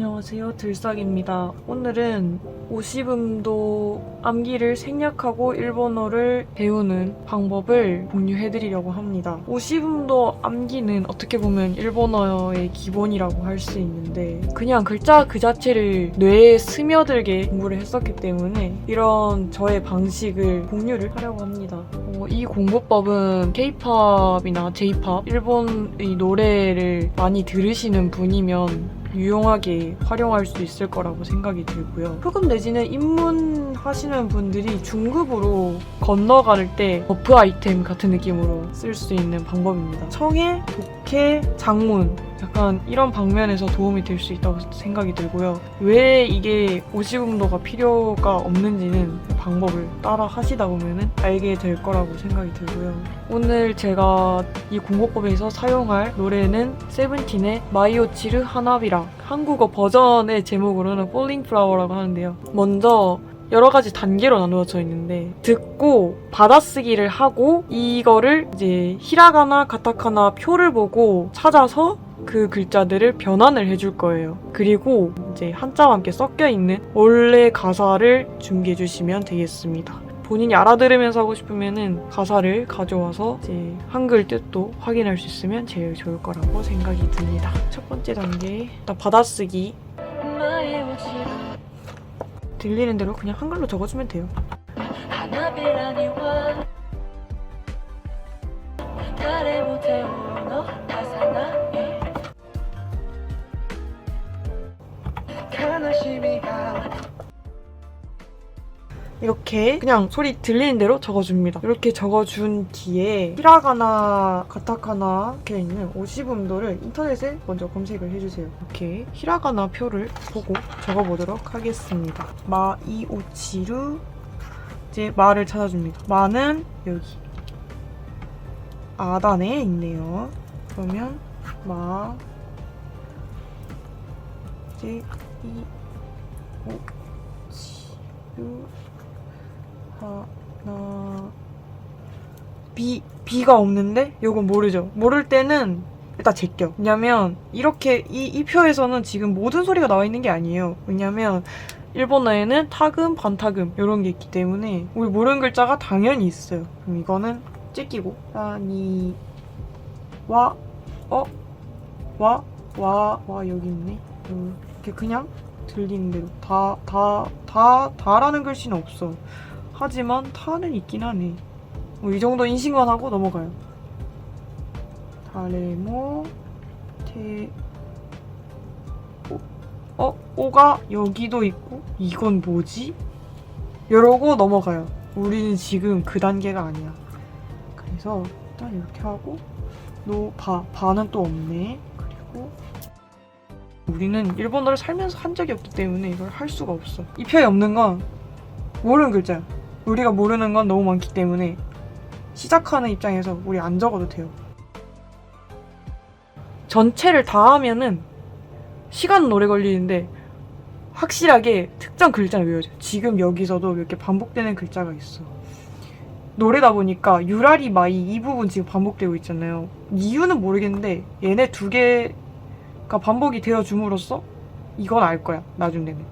안녕하세요. 들싹입니다. 오늘은 오시음도 암기를 생략하고 일본어를 배우는 방법을 공유해드리려고 합니다. 오시음도 암기는 어떻게 보면 일본어의 기본이라고 할 수 있는데 그냥 글자 그 자체를 뇌에 스며들게 공부를 했었기 때문에 이런 저의 방식을 공유를 하려고 합니다. 어, 이 공부법은 K-팝이나 J-팝, 일본의 노래를 많이 들으시는 분이면 유용하게 활용할 수 있을 거라고 생각이 들고요. 흑음 내지는 입문하시는 분들이 중급으로 건너갈 때 버프 아이템 같은 느낌으로 쓸 수 있는 방법입니다. 청해, 독해, 장문 약간 이런 방면에서 도움이 될 수 있다고 생각이 들고요. 왜 이게 오시음도가 필요가 없는지는 방법을 따라 하시다 보면 알게 될 거라고 생각이 들고요. 오늘 제가 이 공부법에서 사용할 노래는 세븐틴의 마이오치르 하나비라 한국어 버전의 제목으로는 Falling Flower라고 하는데요. 먼저 여러 가지 단계로 나누어져 있는데 듣고 받아쓰기를 하고 이거를 이제 히라가나 가타카나 표를 보고 찾아서 그 글자들을 변환을 해줄 거예요. 그리고 이제 한자와 함께 섞여 있는 원래 가사를 준비해 주시면 되겠습니다. 본인이 알아들으면서 하고 싶으면은 가사를 가져와서 이제 한글 뜻도 확인할 수 있으면 제일 좋을 거라고 생각이 듭니다. 첫 번째 단계 일단 받아쓰기 들리는 대로 그냥 한글로 적어주면 돼요. 이렇게 그냥 소리 들리는 대로 적어줍니다. 이렇게 적어준 뒤에 히라가나, 가타카나 이렇게 있는 오시음도를 인터넷에 먼저 검색을 해주세요. 이렇게 히라가나 표를 보고 적어보도록 하겠습니다. 마이오치루 이제 마를 찾아줍니다. 마는 여기 아단에 있네요. 그러면 마 이제 이 오, 치 루 하나 비 비가 없는데 요건 모르죠. 모를 때는 일단 제껴. 왜냐면 이렇게 이, 이 표에서는 지금 모든 소리가 나와 있는 게 아니에요. 왜냐면 일본어에는 타금, 반타금 이런 게 있기 때문에 우리 모르는 글자가 당연히 있어요. 그럼 이거는 째끼고 아니 와 어? 와? 와? 와 여기 있네. 이렇게 그냥 들리는 대로 다, 다, 다, 다라는 글씨는 없어. 하지만 타는 있긴 하네. 뭐 이 정도 인식만 하고 넘어가요. 다레모 테 오, 어 오가 여기도 있고 이건 뭐지? 이러고 넘어가요. 우리는 지금 그 단계가 아니야. 그래서 일단 이렇게 하고 노 바 바는 또 없네. 그리고 우리는 일본어를 살면서 한 적이 없기 때문에 이걸 할 수가 없어. 이 표에 없는 건 모르는 글자야. 우리가 모르는 건 너무 많기 때문에 시작하는 입장에서 우리 안 적어도 돼요. 전체를 다 하면은 시간은 오래 걸리는데 확실하게 특정 글자는 외워져요. 지금 여기서도 이렇게 반복되는 글자가 있어. 노래다 보니까 유라리 마이 이 부분 지금 반복되고 있잖아요. 이유는 모르겠는데 얘네 두 개가 반복이 되어 줌으로써 이건 알 거야 나중에는.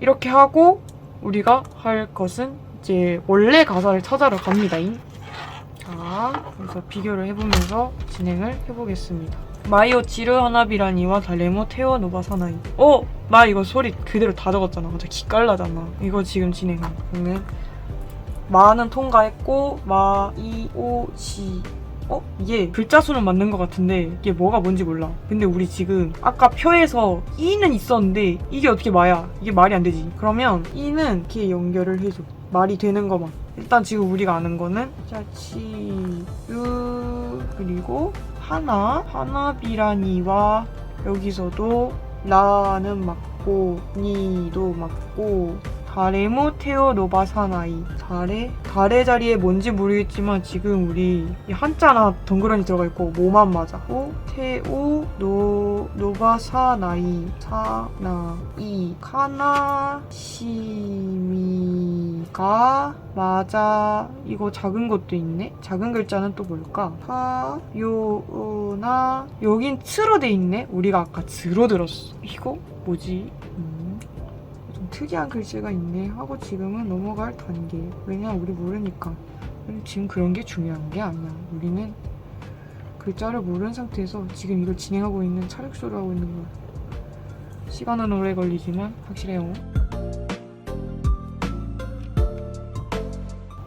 이렇게 하고 우리가 할 것은 이제 원래 가사를 찾아러 갑니다잉. 자, 그래서 비교를 해보면서 진행을 해보겠습니다. 마이오 지르 하나비라니와 달레모 테오 노바 사나이. 어, 나 이거 소리 그대로 다 적었잖아. 맞아, 기깔나잖아. 이거 지금 진행한. 그러면 마는 통과했고 마이오 지. 어? 이게 글자 수는 맞는 것 같은데 이게 뭐가 뭔지 몰라. 근데 우리 지금 아까 표에서 이는 있었는데 이게 어떻게 마야? 이게 말이 안 되지. 그러면 이는 이렇게 연결을 해줘. 말이 되는 거만. 일단 지금 우리가 아는 거는 짜치 유 그리고 하나 하나비라니와 여기서도 라는 맞고 니도 맞고 다레모 테오 노바사나이 다레 다레 자리에 뭔지 모르겠지만 지금 우리 이 한자나 덩그러니 들어가 있고 뭐만 맞아 오 테오 노 노바사나이 사나이 카나 시미 가 맞아 이거 작은 것도 있네 작은 글자는 또 뭘까 파요나 여긴 트로 돼 있네 우리가 아까 드로 들었어 이거 뭐지? 음, 좀 특이한 글씨가 있네 하고 지금은 넘어갈 단계. 왜냐 우리 모르니까. 지금 그런 게 중요한 게 아니야. 우리는 글자를 모르는 상태에서 지금 이걸 진행하고 있는 차력쇼를 하고 있는 거야. 시간은 오래 걸리지만 확실해요.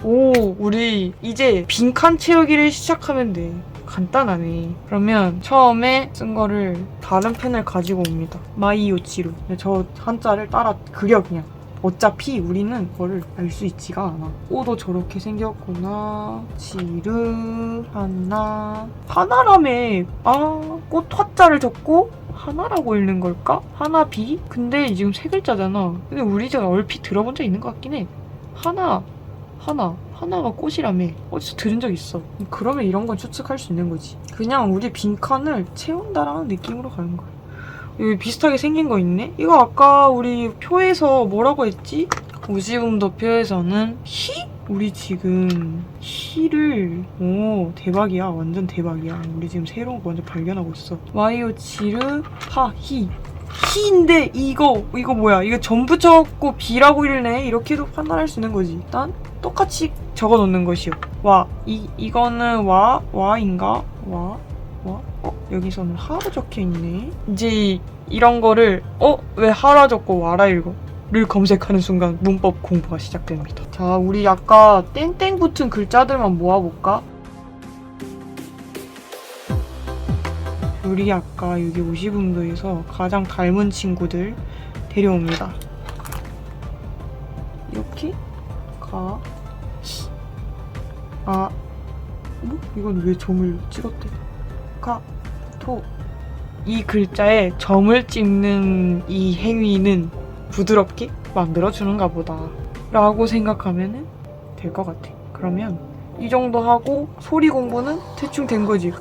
오, 우리 이제 빈칸 채우기를 시작하면 돼. 간단하네. 그러면 처음에 쓴 거를 다른 펜을 가지고 옵니다. 마이요치로. 저 한자를 따라 그려 그냥. 어차피 우리는 그거를 알 수 있지가 않아. 오도 저렇게 생겼구나. 지르, 하나. 하나라며. 아, 꽃 화자를 적고 하나라고 읽는 걸까? 하나 비? 근데 지금 세 글자잖아. 근데 우리 제가 얼핏 들어본 적 있는 것 같긴 해. 하나, 하나, 하나가 꽃이라며. 어디서 들은 적 있어. 그러면 이런 건 추측할 수 있는 거지. 그냥 우리 빈칸을 채운다라는 느낌으로 가는 거야. 여기 비슷하게 생긴 거 있네? 이거 아까 우리 표에서 뭐라고 했지? 우지음도 표에서는 히? 우리 지금 히를 오 대박이야 완전 대박이야 우리 지금 새로운 거 완전 발견하고 있어 와이오치르 하히 히인데 이거 이거 뭐야 이거 전부 적고 비라고 읽네 이렇게도 판단할 수 있는 거지 일단 똑같이 적어 놓는 것이요 와 이 이거는 와 와인가 와 와? 어? 여기서는 하로 적혀 있네. 이제 이런 거를 어? 왜 하라 적고 와라 읽어? 를 검색하는 순간 문법 공부가 시작됩니다. 자, 우리 아까 땡땡 붙은 글자들만 모아볼까? 우리 아까 여기 50음도에서 가장 닮은 친구들 데려옵니다. 이렇게 가, 아, 뭐? 이건 왜 점을 찍었대? 가, 토. 이 글자에 점을 찍는 이 행위는 부드럽게 만들어주는가 보다. 라고 생각하면 될 것 같아. 그러면 이 정도 하고 소리 공부는 대충 된 거지.